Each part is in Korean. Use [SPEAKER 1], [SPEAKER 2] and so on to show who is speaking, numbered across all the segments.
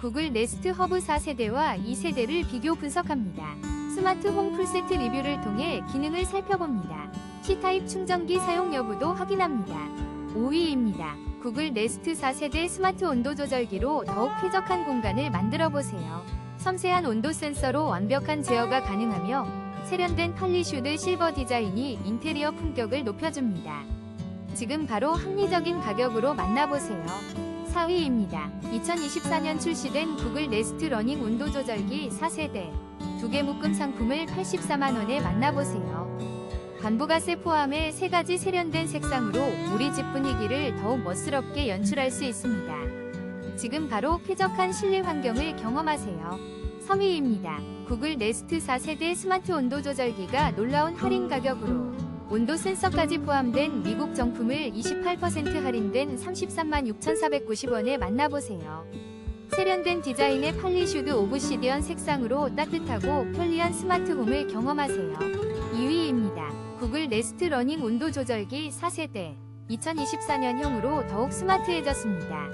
[SPEAKER 1] 구글 네스트 허브 4세대와 2세대를 비교 분석합니다. 스마트 홈 풀세트 리뷰를 통해 기능을 살펴봅니다. C타입 충전기 사용 여부도 확인합니다. 5위입니다. 구글 네스트 4세대 스마트 온도 조절기로 더욱 쾌적한 공간을 만들어 보세요. 섬세한 온도 센서로 완벽한 제어가 가능하며 세련된 펄리슈드 실버 디자인이 인테리어 품격을 높여줍니다. 지금 바로 합리적인 가격으로 만나보세요. 4위입니다. 2024년 출시된 구글 네스트 러닝 온도 조절기 4세대. 두 개 묶음 상품을 84만원에 만나보세요. 관부가세 포함해 세 가지 세련된 색상으로 우리 집 분위기를 더욱 멋스럽게 연출할 수 있습니다. 지금 바로 쾌적한 실내 환경을 경험하세요. 3위입니다. 구글 네스트 4세대 스마트 온도 조절기가 놀라운 할인 가격으로 온도 센서까지 포함된 미국 정품을 28% 할인된 33만 6,490원에 만나보세요. 세련된 디자인의 팔리슈드 오브 시디언 색상으로 따뜻하고 편리한 스마트홈을 경험하세요. 2위입니다. 구글 네스트 러닝 온도 조절기 4세대 2024년형으로 더욱 스마트해졌습니다.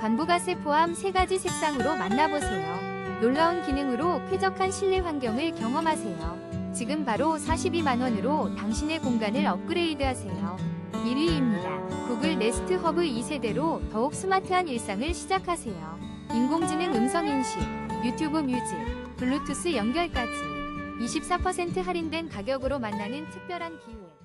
[SPEAKER 1] 관부가세 포함 3가지 색상으로 만나보세요. 놀라운 기능으로 쾌적한 실내 환경을 경험하세요. 지금 바로 42만원으로 당신의 공간을 업그레이드하세요. 1위입니다. 구글 네스트 허브 2세대로 더욱 스마트한 일상을 시작하세요. 인공지능 음성인식, 유튜브 뮤직, 블루투스 연결까지 24% 할인된 가격으로 만나는 특별한 기회.